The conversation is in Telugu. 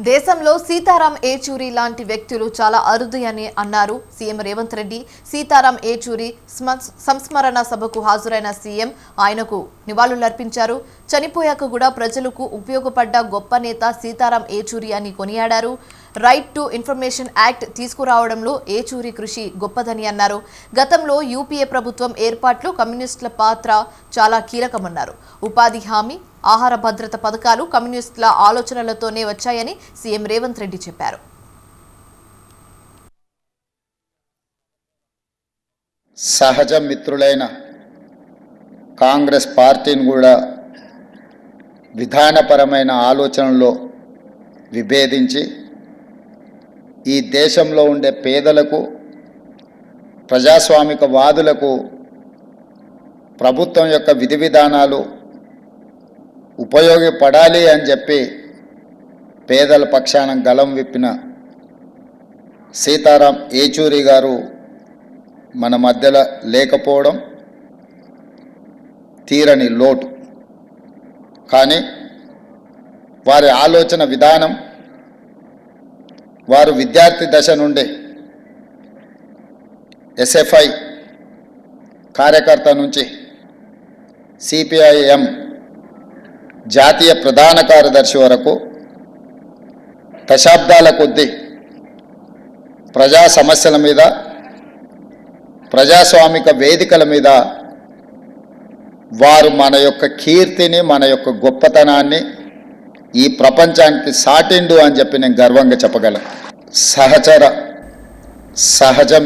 దేశంలో సీతారాం ఏచూరి లాంటి వ్యక్తులు చాలా అరుదు అని అన్నారు సీఎం రేవంత్ రెడ్డి. సీతారాం ఏచూరి స్మ- సంస్మరణ సభకు హాజరైన సీఎం ఆయనకు నివాళులర్పించారు. చనిపోయాక కూడా ప్రజలకు ఉపయోగపడ్డ గొప్ప నేత సీతారాం ఏచూరి అని కొనియాడారు. రైట్ టు ఇన్ఫర్మేషన్ యాక్ట్ తీసుకురావడంలో ఏచూరి కృషి గొప్పదని అన్నారు. గతంలో యూపీఏ ప్రభుత్వం ఏర్పాట్లు కమ్యూనిస్టుల పాత్ర చాలా కీలకమన్నారు. ఉపాధి హామీ ఆహార భద్రత పథకాలు కమ్యూనిస్టుల ఆలోచనలతోనే వచ్చాయని సీఎం రేవంత్ రెడ్డి చెప్పారు. సహజ మిత్రులైన కాంగ్రెస్ పార్టీని కూడా విధానపరమైన ఆలోచనలో విభేదించి ఈ దేశంలో ఉండే పేదలకు ప్రజాస్వామిక వాదులకు ప్రభుత్వం యొక్క విధి విధానాలు ఉపయోగపడాలి అని చెప్పి పేదల పక్షాన గలం విప్పిన సీతారాం ఏచూరి గారు మన మధ్యలో లేకపోవడం తీరని లోటు. కానీ వారి ఆలోచన విధానం వారు విద్యార్థి దశ నుండి ఎస్ఎఫ్ఐ కార్యకర్త నుంచి సిపిఐఎం జాతీయ ప్రధాన కార్యదర్శి వరకు దశాబ్దాల కొద్దీ ప్రజా సమస్యల మీద ప్రజాస్వామిక వేదికల మీద వారు మన యొక్క కీర్తిని మన యొక్క గొప్పతనాన్ని ఈ ప్రపంచానికి సాటిండు అని చెప్పి నేను గర్వంగా చెప్పగలను. సహచర సహజం